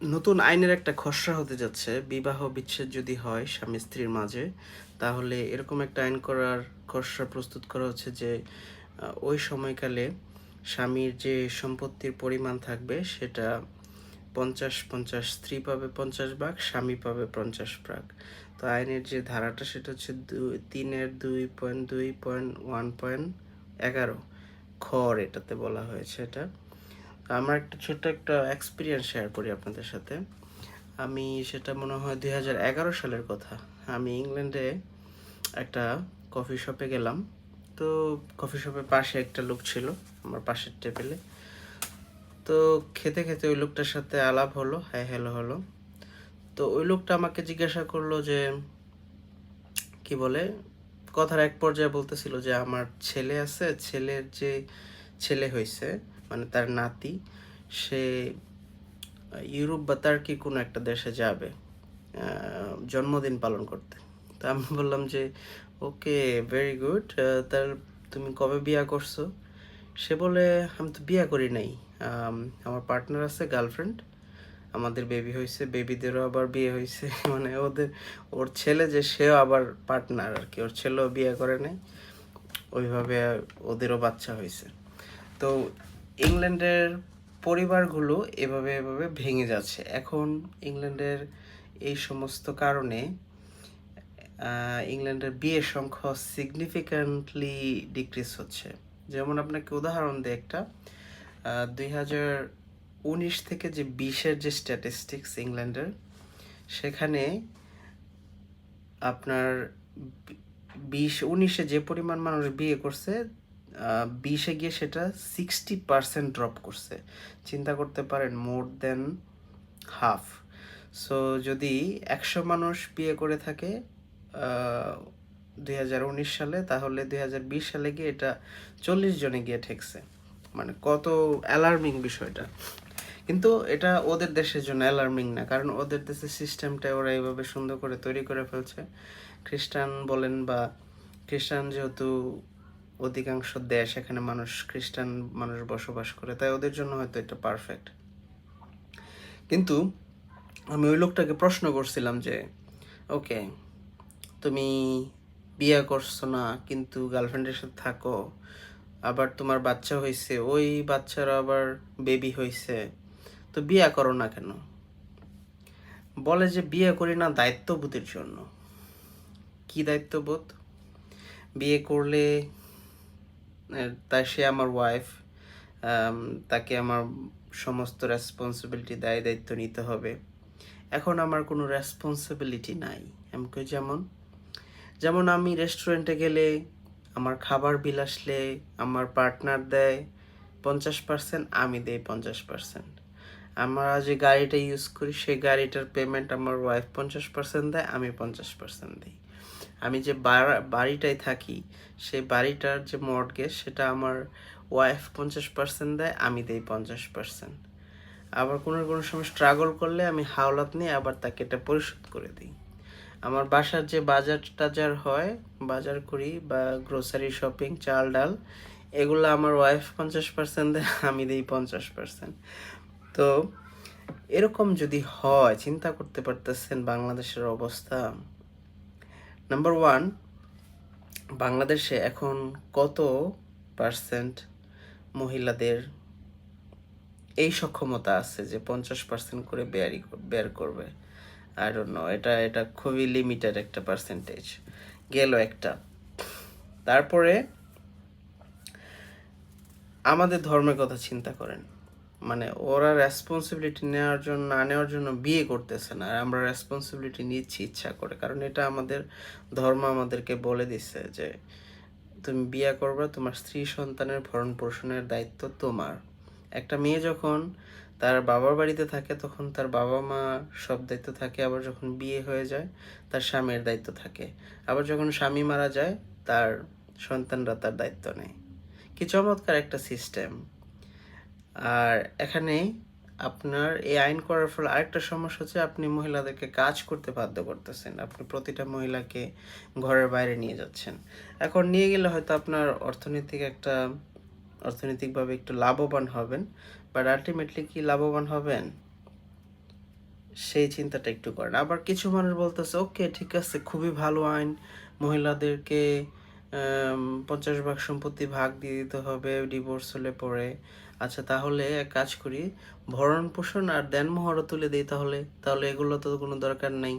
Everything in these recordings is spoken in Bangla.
নতুন আইনের একটা খসড়া হতে যাচ্ছে, বিবাহ বিচ্ছেদ যদি হয় স্বামী স্ত্রীর মাঝে, তাহলে এরকম একটা আইন করার খসড়া প্রস্তুত করা হচ্ছে যে ওই সময়কালে স্বামীর যে সম্পত্তির পরিমাণ থাকবে সেটা পঞ্চাশ পঞ্চাশ, স্ত্রী পাবে পঞ্চাশ ভাগ, স্বামী পাবে পঞ্চাশ ভাগ। তো আইনের যে ধারাটা সেটা হচ্ছে দুই, তিনের দুই পয়েন্ট দুই পয়েন্ট ওয়ান পয়েন্ট এগারো খর এটাতে বলা হয়েছে এটা। আমার একটা ছোট্ট একটা এক্সপিরিয়েন্স শেয়ার করি আপনাদের সাথে। আমি সেটা মনে হয় দুই হাজার এগারো সালের কথা। আমি ইংল্যান্ডে একটা কফি শপে গেলাম। তো কফি শপের পাশে একটা লোক ছিল আমার পাশের টেবিলে তো খেতে খেতে ওই লোকটার সাথে আলাপ হলো হাই হ্যালো হলো তো ওই লোকটা আমাকে জিজ্ঞাসা করল যে, কি বলে, কথার এক পর্যায়ে বলতেছিল যে, আমার ছেলে আছে, ছেলের যে ছেলে হয়েছে মানে তার নাতি, সে ইউরোপ বা তার্কি কোনো একটা দেশে যাবে জন্মদিন পালন করতে। তো আমি বললাম যে, ওকে ভেরি গুড তার, তুমি কবে বিয়া করছ? সে বলে, আমি তো বিয়া করি নাই আমার পার্টনার আছে গার্লফ্রেন্ড আমাদের বেবি হয়েছে বেবিদেরও আবার বিয়ে হয়েছে মানে ওদের, ওর ছেলে যে, সেও আবার পার্টনার আর কি ওর ছেলেও বিয়ে করে নাই, ওইভাবে ওদেরও বাচ্চা হয়েছে। তো ইংল্যান্ডের পরিবারগুলো এভাবে এভাবে ভেঙে যাচ্ছে। এখন ইংল্যান্ডের এই সমস্ত কারণে ইংল্যান্ডের বিয়ের সংখ্যা সিগনিফিক্যান্টলি ডিক্রিজ হচ্ছে। যেমন আপনাকে উদাহরণ দিই একটা দুই হাজার উনিশ থেকে যে বিশের যে স্ট্যাটিস্টিক্স ইংল্যান্ডের, সেখানে আপনার বিশ, উনিশে যে পরিমাণ মানুষ বিয়ে করছে বিশে গিয়ে সেটা সিক্সটি পার্সেন্ট ড্রপ করছে। চিন্তা করতে পারেন মোর দেন হাফ সো যদি একশো মানুষ বিয়ে করে থাকে দুই হাজার উনিশ সালে, তাহলে দুই হাজার বিশ সালে গিয়ে এটা চল্লিশ জনে গিয়ে ঠেকছে। মানে কত অ্যালার্মিং বিষয়টা। কিন্তু এটা ওদের দেশের জন্য অ্যালার্মিং না, কারণ ওদের দেশের সিস্টেমটা ওরা এইভাবে সুন্দর করে তৈরি করে ফেলছে। খ্রিস্টান বলেন বা খ্রিস্টান যেহেতু অধিকাংশ দেশ এখানে মানুষ খ্রিস্টান মানুষ বসবাস করে, তাই ওদের জন্য হয়তো এটা পারফেক্ট কিন্তু আমি ওই লোকটাকে প্রশ্ন করছিলাম যে, ওকে, তুমি বিয়ে করছ না, কিন্তু গার্লফ্রেন্ডের সাথে থাকো, আবার তোমার বাচ্চা হয়েছে ওই বাচ্চার আবার বেবি হয়েছে তো বিয়ে করো না কেন? বলে যে, বিয়ে করি না দায়িত্ববোধের জন্য। কি দায়িত্ববোধ? বিয়ে করলে তাই সে আমার ওয়াইফ তাকে আমার সমস্ত রেসপন্সিবিলিটি দায় দায়িত্ব নিতে হবে। এখন আমার কোনো রেসপন্সিবিলিটি নাই। কই যেমন যেমন আমি রেস্টুরেন্টে গেলে আমার খাবার বিল আসলে আমার পার্টনার দেয় পঞ্চাশ পার্সেন্ট আমি দেই পঞ্চাশ পার্সেন্ট আমরা যে গাড়িটা ইউজ করি, সেই গাড়িটার পেমেন্ট আমার ওয়াইফ পঞ্চাশ পার্সেন্ট দেয়, আমি পঞ্চাশ পার্সেন্ট দিই। আমি যে বাড়া- বাড়িটায় থাকি, সেই বাড়িটার যে মর্টগেজ সেটা আমার ওয়াইফ পঞ্চাশ পার্সেন্ট দেয়, আমি দেই পঞ্চাশ পার্সেন্ট আবার কোনো কোনো সময় স্ট্রাগল করলে আমি হাওলাত নিয়ে আবার তাকে এটা পরিশোধ করে দিই। আমার বাসার যে বাজার টাজার হয়, বাজার করি বা গ্রোসারি শপিং চাল ডাল, এগুলো আমার ওয়াইফ পঞ্চাশ পার্সেন্ট দেয়, আমি দিই পঞ্চাশ পার্সেন্ট তো এরকম যদি হয়, চিন্তা করতে পারতেছেন বাংলাদেশের অবস্থা নাম্বার ওয়ান বাংলাদেশে এখন কত পার্সেন্ট মহিলাদের এই সক্ষমতা আছে যে পঞ্চাশ পার্সেন্ট করে বেয়ারি বের করবে? আই ডোন্ট নো এটা এটা খুবই লিমিটেড একটা পার্সেন্টেজ গেল একটা। তারপরে আমাদের ধর্মের কথা চিন্তা করেন। মানে ওরা রেসপন্সিবিলিটি নেওয়ার জন্য, না নেওয়ার জন্য বিয়ে করতেছে না। আর আমরা রেসপন্সিবিলিটি নিচ্ছি ইচ্ছা করে। কারণ এটা আমাদের ধর্ম আমাদেরকে বলে দিচ্ছে যে, তুমি বিয়ে করবে, তোমার স্ত্রী সন্তানের ভরণ পোষণের দায়িত্ব তোমার। একটা মেয়ে যখন তার বাবার বাড়িতে থাকে, তখন তার বাবা মা সব দায়িত্ব থাকে। আবার যখন বিয়ে হয়ে যায়, তার স্বামীর দায়িত্ব থাকে। আবার যখন স্বামী মারা যায়, তার সন্তানরা তার দায়িত্ব নেয়। কি চমৎকার একটা সিস্টেম আর এখানে আপনার এই আইন করার ফলে আরেকটা সমস্যা হচ্ছে আপনি মহিলাদেরকে কাজ করতে বাধ্য করতেছেন। আপনি প্রতিটা মহিলাকে ঘরের বাইরে নিয়ে যাচ্ছেন। এখন নিয়ে গেলে হয়তো আপনার অর্থনৈতিক একটা, অর্থনৈতিকভাবে একটু লাভবান হবেন বাট আলটিমেটলি কি লাভবান হবেন? সেই চিন্তাটা একটু করেন। আবার কিছু মানুষ বলতেছে, ওকে, ঠিক আছে, খুবই ভালো আইন। মহিলাদেরকে পঞ্চাশ ভাগ সম্পত্তি ভাগ দিয়ে দিতে হবে ডিভোর্স হলে পরে। আচ্ছা তাহলে এক কাজ করি। ভরণ পোষণ আর দেনমোহরও তুলে দিই তাহলে। তাহলে এগুলো তো কোনো দরকার নেই।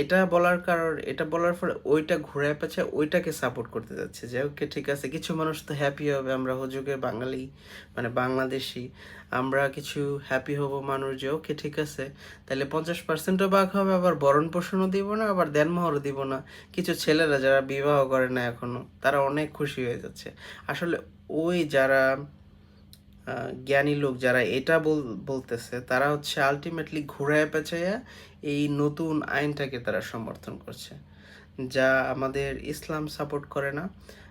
এটা বলার কারণ, এটা বলার পরে ওইটা ঘুরে পেছে ওইটাকে সাপোর্ট করতে যাচ্ছে। যে ওকে ঠিক আছে, কিছু মানুষ তো হ্যাপি হবে, আমরা হুজুগের বাঙালি মানে বাংলাদেশি, আমরা কিছু হ্যাপি হব মানুষ যে ওকে ঠিক আছে। তাহলে পঞ্চাশ পার্সেন্টও বাঘ হবে, আবার বরণ পোষণও দিব না, আবার দেনমোহরও দিব না। কিছু ছেলেরা যারা বিবাহ করে না এখনও, তারা অনেক খুশি হয়ে যাচ্ছে। আসলে ওই যারা জ্ঞানী লোক যারা এটা বল- বলতেছে, তারা হচ্ছে আলটিমেটলি ঘুরায় পেঁচাইয়া এই নতুন আইনটাকে তারা সমর্থন করছে। যা আমাদের ইসলাম সাপোর্ট করে না,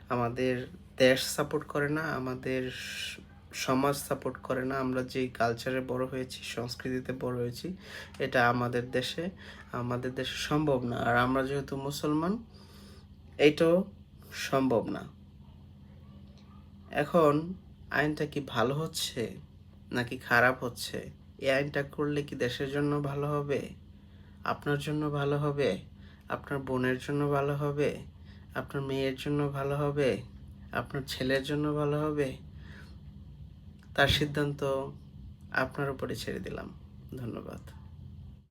আমাদের দেশ সাপোর্ট করে না, আমাদের সমাজ সাপোর্ট করে না। আমরা যে কালচারে বড় হয়েছি, সংস্কৃতিতে বড় হয়েছি, এটা আমাদের দেশে আমাদের দেশে সম্ভব না। আর আমরা যেহেতু মুসলমান, এটাও সম্ভব না। এখন আইনটা কি ভালো হচ্ছে নাকি খারাপ হচ্ছে? এই আইনটা করলে কি দেশের জন্য ভালো হবে? আপনার জন্য ভালো হবে? আপনার বোনের জন্য ভালো হবে? আপনার মেয়ের জন্য ভালো হবে? আপনার ছেলের জন্য ভালো হবে? তার সিদ্ধান্ত আপনার উপরে ছেড়ে দিলাম। ধন্যবাদ।